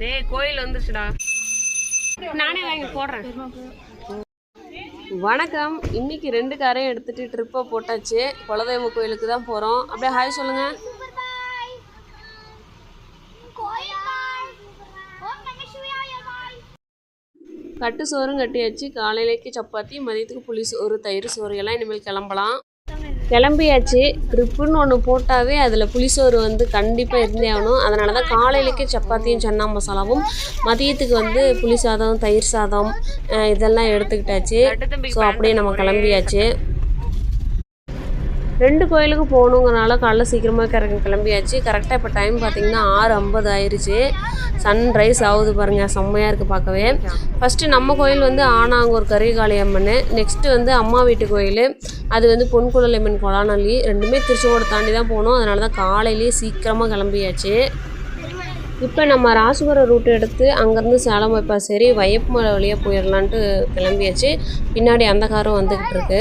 டேய் கோயில் வந்துருச்சுடா நானே வாங்கி போடுறேன். வணக்கம். இன்னைக்கு ரெண்டு காரையும் எடுத்துட்டு ட்ரிப்பை போட்டாச்சு. குலதெய்வ கோயிலுக்கு தான் போகிறோம் அப்படியே ஹாய் சொல்லுங்க. கட்டு சோறும் கட்டியாச்சு. காலையிலேக்கு சப்பாத்தி மதியத்துக்கு புளி சோறு தயிர் சோறு எல்லாம் இனிமேல் கிளம்பலாம். கிளம்பியாச்சு. ட்ரிப்புன்னு ஒன்று போட்டாவே அதில் புளிசோறு வந்து கண்டிப்பாக இருந்தே ஆகணும். அதனால தான் காலையிலேக்கு சப்பாத்தியும் சன்னா மசாலாவும் மதியத்துக்கு வந்து புளி சாதம் தயிர் சாதம் இதெல்லாம் எடுத்துக்கிட்டாச்சு. ஸோ அப்படியே நம்ம கிளம்பியாச்சு. ரெண்டு கோயிலுக்கு போகணுங்கிறனால காலைல சீக்கிரமாக கிறங்க கிளம்பியாச்சு. கரெக்டாக இப்போ டைம் பார்த்தீங்கன்னா ஆறு ஐம்பது ஆயிடுச்சு சன்ரைஸ் ஆகுது பாருங்கள் செம்மையாக இருக்குது பார்க்கவே ஃபஸ்ட்டு நம்ம கோயில் வந்து ஆனாங்கூர் கரிகாளி அம்மன் நெக்ஸ்ட்டு வந்து அம்மா வீட்டு கோயில். அது வந்து பொன்குழலம்மன் கொலாநல்லி ரெண்டுமே திருச்செங்கோடு தாண்டி தான் போகணும். அதனால தான் காலையிலேயே சீக்கிரமாக கிளம்பியாச்சு. இப்போ நம்ம ராசிபுரம் ரூட் எடுத்து அங்கேருந்து சேலம் வைப்பா சரி வயப்பு மலை வழியாக போயிடலான்ட்டு கிளம்பியாச்சு. பின்னாடி அந்த காரும் வந்துக்கிட்டு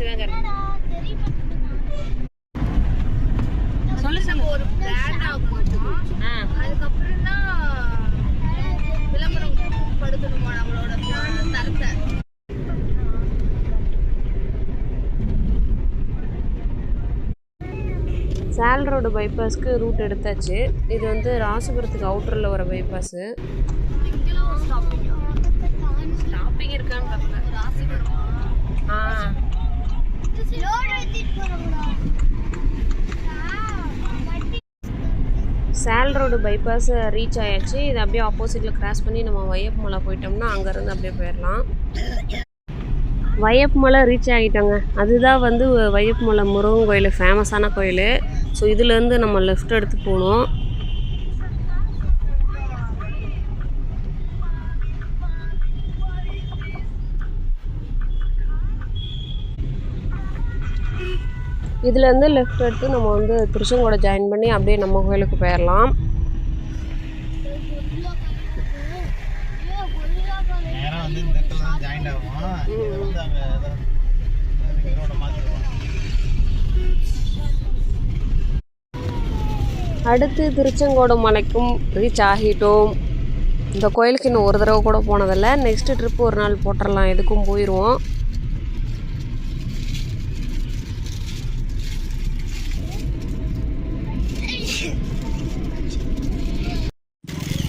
இருக்கு சொல்லு சொல்லு. ஒரு பிராண்ட் ஆகும் அதுக்கப்புறம் தான் விளம்பரம் படுத்தணுமா நம்மளோட தரத்தை? சேல் ரோடு பைபாஸ்க்கு ரூட் எடுத்தாச்சு. இது வந்து ராசிபுரத்துக்கு அவுட்டரில் வர பைபாஸு ஸ்டாப்பிங் இருக்கான்னு தெரியல ராசிபுரம் ஆ. சேல் ரோடு பைபாஸ் ரீச் ஆயாச்சு. இது அப்படியே ஆப்போசிட்டில் கிராஸ் பண்ணி நம்ம வையப் மலை போயிட்டோம்னா அங்கேருந்து அப்படியே போயிடலாம் வையப் மலை ரீச் ஆகிட்டோங்க அதுதான் வந்து வையப் மலை முருகன் கோயில் ஃபேமஸான கோயில். ஸோ இதுலேருந்து நம்ம லெஃப்ட் எடுத்து போகணும். இதுலேருந்து லெஃப்ட் எடுத்து நம்ம வந்து திருச்செங்கோட ஜாயின் பண்ணி அப்படியே நம்ம கோயிலுக்கு போயிடலாம். அடுத்து திருச்செங்கோடு மலைக்கும் ரீச் ஆகிட்டோம். இந்த கோயிலுக்கு இன்னும் ஒரு தடவை கூட போனதில்லை. நெக்ஸ்ட் ட்ரிப் ஒரு நாள் போட்டுடலாம். எதுக்கும் போயிடுவோம்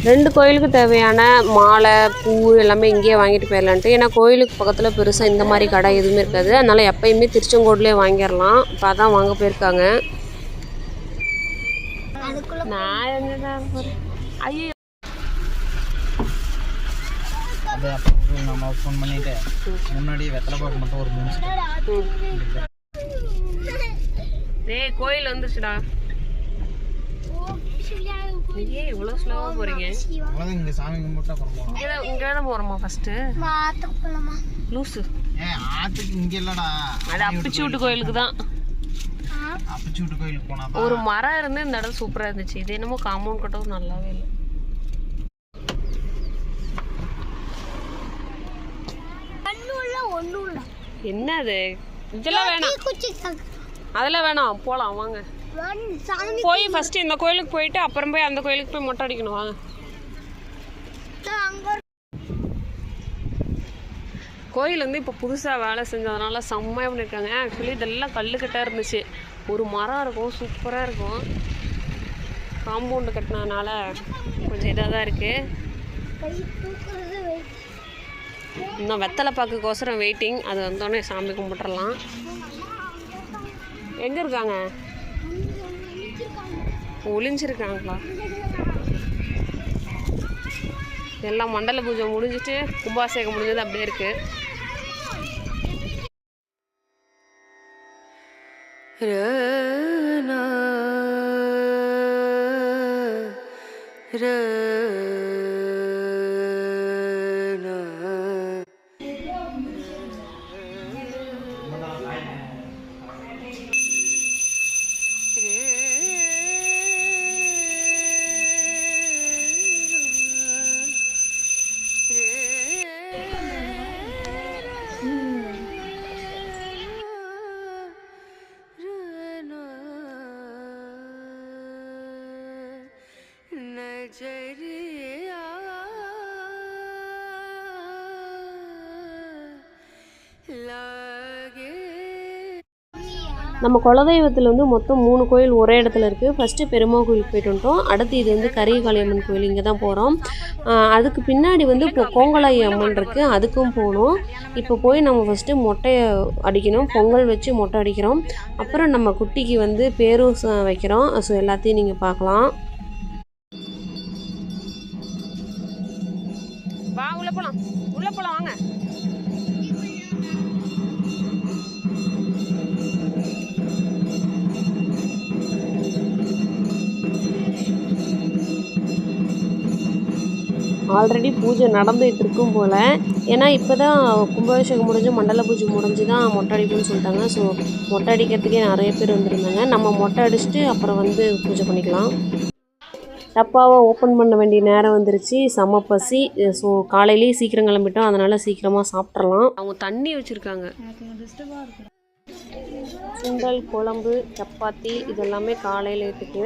ரெண்டு கோயிலுக்கு தேவையான மாலை பூ எல்லாமே இங்கேயே வாங்கிட்டு போயிடலான்ட்டு. ஏன்னா கோயிலுக்கு பக்கத்தில் பெருசாக இந்த மாதிரி கடை எதுவுமே இருக்காது. அதனால் எப்பயுமே திருச்செங்கோடுலேயே வாங்கிடலாம். இப்போ அதான் வாங்க போயிருக்காங்க. நான் எங்கதான் போறேன்? ஐயோ. அப்படியே அப்புறம் நம்ம ஃபோன் பண்ணிட்டு முன்னாடி வெத்தலை பாக்கு மட்டும் ஒரு மூணு டேய் கோயில் வந்துச்சுடா. ஐயே இவ்வளோ ஸ்லோவாக போகிறீங்க அவ்வளோதான் இங்கே சாமி கும்பிட்டா குறப்போம் இங்கே தான் இங்கே தான் போகிறோமா ஃபஸ்ட்டு லூசு. ஏ ஆத்துக்கு இங்கே இல்லடா. அது கோயிலுக்கு தான். கோயிலுக்கு போனா ஒரு மரம் இருந்து இந்த இடம் சூப்பராக இருந்துச்சு. இது என்னமோ காம்பவுண்ட் கட்டவும் நல்லாவே இல்லை. என்ன அது இதெல்லாம் வேணாம். அதெல்லாம் வேணாம். போகலாம் வாங்க. போய் ஃபஸ்ட்டு இந்த கோயிலுக்கு போயிட்டு அப்புறம் போய் அந்த கோயிலுக்கு போய் மொட்டை அடிக்கணும் வாங்க. கோயில் வந்து இப்போ புதுசாக வேலை செஞ்சதுனால செம்மையாக பண்ணியிருக்காங்க ஆக்சுவலி இதெல்லாம் கல்லுக்கட்டாக இருந்துச்சு. ஒரு மரம் இருக்கும் சூப்பராக இருக்கும். காம்பவுண்டு கட்டினதுனால கொஞ்சம் இதாக தான் இருக்குது. இன்னும் வெத்தலை பாக்குக்கோசரம் வெயிட்டிங் அது வந்தோடனே சாமி கும்பிட்றலாம் எங்கே இருக்காங்க? ஒளிஞ்சிருக்காங்களா? எல்லாம் மண்டல பூஜை முடிஞ்சிட்டு கும்பாசேகம் முடிஞ்சது அப்படியே இருக்கு. ர நம்ம குலதெய்வத்தில் வந்து மொத்தம் மூணு கோயில் ஒரே இடத்துல இருக்குது ஃபஸ்ட்டு பெருமா கோயிலுக்கு போயிட்டு வந்துட்டோம். அடுத்து இது வந்து கரியகாளியம்மன் கோயில் இங்கே தான் போகிறோம் அதுக்கு பின்னாடி வந்து இப்போ கோங்கலாயி அம்மன் இருக்குது அதுக்கும் போகணும் இப்போ போய் நம்ம ஃபஸ்ட்டு மொட்டையை அடிக்கணும். பொங்கல் வச்சு மொட்டை அடிக்கிறோம். அப்புறம் நம்ம குட்டிக்கு வந்து பேரும் வைக்கிறோம். ஸோ எல்லாத்தையும் நீங்கள் பார்க்கலாம். வா உள்ள போகலாம் உள்ள போகலாம் வாங்க. ஆல்ரெடி பூஜை நடந்துகிட்டு இருக்கும் போல். ஏன்னா இப்போ தான் கும்பாபிஷேகம் முடிஞ்சு மண்டல பூஜை முடிஞ்சு தான் மொட்டை அடிக்கணும்னு சொல்லிட்டாங்க. ஸோ மொட்டை அடிக்கிறதுக்கே நிறைய பேர் வந்திருந்தாங்க. நம்ம மொட்டை அடிச்சுட்டு அப்புறம் வந்து பூஜை பண்ணிக்கலாம். டப்பாவை ஓப்பன் பண்ண வேண்டிய நேரம் வந்துருச்சு. செம பசி. ஸோ காலையிலேயே சீக்கிரம் கிளம்பிட்டோம். அதனால் சீக்கிரமாக சாப்பிட்றலாம் அவங்க தண்ணி வச்சுருக்காங்க. சுண்டல் குழம்பு சப்பாத்தி இதெல்லாமே காலையில் ஏற்றுக்கு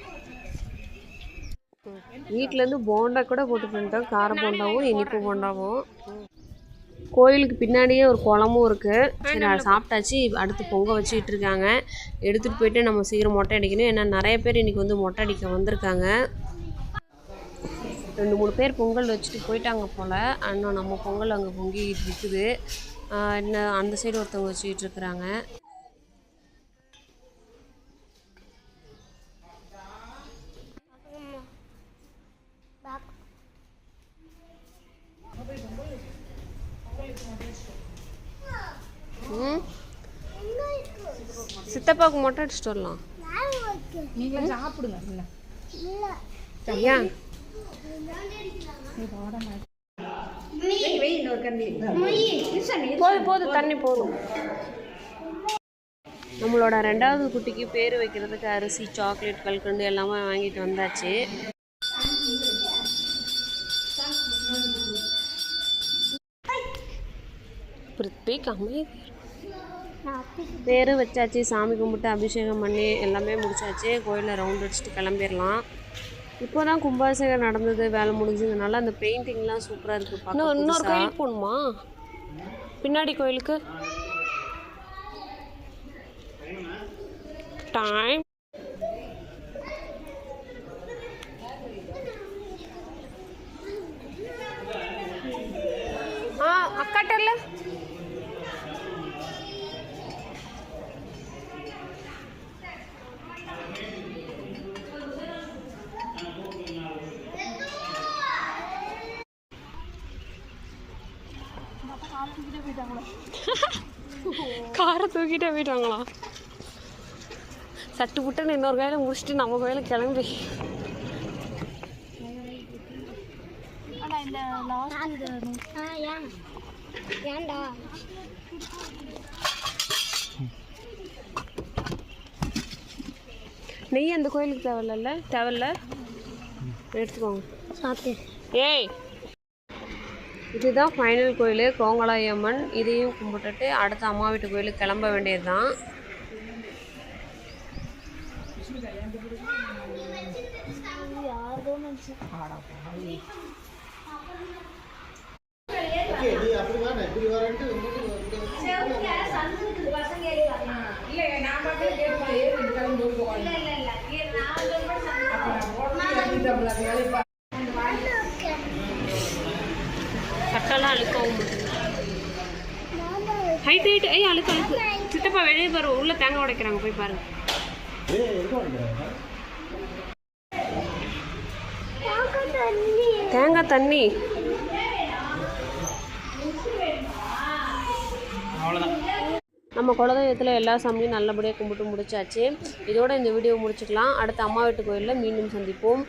வீட்டிலேருந்து போண்டா கூட போட்டு வந்துட்டோம் கார போண்டாவும் இனிப்பு போண்டாவும் கோயிலுக்கு பின்னாடியே ஒரு குளமும் இருக்குது சரி அதை சாப்பிட்டாச்சு. அடுத்து பொங்க வச்சுக்கிட்டு இருக்காங்க. எடுத்துகிட்டு போயிட்டு நம்ம சீக்கிரம் மொட்டை அடிக்கணும். ஏன்னா நிறைய பேர் இன்றைக்கி வந்து மொட்டை அடிக்க வந்திருக்காங்க. ரெண்டு மூணு பேர் பொங்கல் வச்சுட்டு போயிட்டாங்க போல். இன்னும் நம்ம பொங்கல் அங்கே பொங்கிக்கிட்டு இருக்குது. என்ன அந்த சைடு ஒருத்தவங்க வச்சுக்கிட்டு இருக்கிறாங்க. சித்தப்பாவுக்கு மொட்டை அடிச்சுட்டு வரலாம். போதும் போதும் தண்ணி போதும். நம்மளோட ரெண்டாவது குட்டிக்கு பேர் வைக்கிறதுக்கு அரிசி சாக்லேட் கல்கண்டு எல்லாமே வாங்கிட்டு வந்தாச்சு. பிரித்விக் அமைதி பேர் வச்சாச்சு சாமி கும்பிட்டு அபிஷேகம் பண்ணி எல்லாமே முடிச்சாச்சு. கோயிலில் ரவுண்ட் அடிச்சுட்டு கிளம்பிடலாம். இப்போ தான் கும்பாபிஷேகம் நடந்தது வேலை முடிஞ்சதுனால அந்த பெயிண்டிங்லாம் சூப்பராக இருக்குது இன்னும் இன்னொரு கோயிலுக்கு போகணுமா? பின்னாடி கோயிலுக்கு. டைம் ஆ அக்காட்டல்ல காரை தூக்கிட்டே போயிட்டாங்களா? சட்டு புட்டுன்னு இன்னொரு கையில முடிச்சுட்டு நம்ம கையில கிளம்பி. ஆ ஏன் ஏன்டா? நெய் அந்த கோயிலுக்கு தேவையில்ல தேவையில்ல? எடுத்துக்கோங்க. ஏய் இதுதான் ஃபைனல் கோயில். கோங்கலாயம்மன் இதையும் கும்பிட்டுட்டு அடுத்த அம்மா வீட்டு கோயிலுக்கு கிளம்ப வேண்டியது தான் இல்ல ஹைட் ஹைட் ஐய் அழுக்கு அழுக்கு சித்தப்பா வெளியே பாரு. உள்ள தேங்காய் உடைக்கிறாங்க. போய் பாருங்க தேங்காய் தண்ணி. நம்ம குலதெய்வத்தில் எல்லா சாமியும் நல்லபடியாக கும்பிட்டு முடிச்சாச்சு. இதோட இந்த வீடியோ முடிச்சுக்கலாம். அடுத்த அம்மா வீட்டு கோயிலில் மீண்டும் சந்திப்போம்.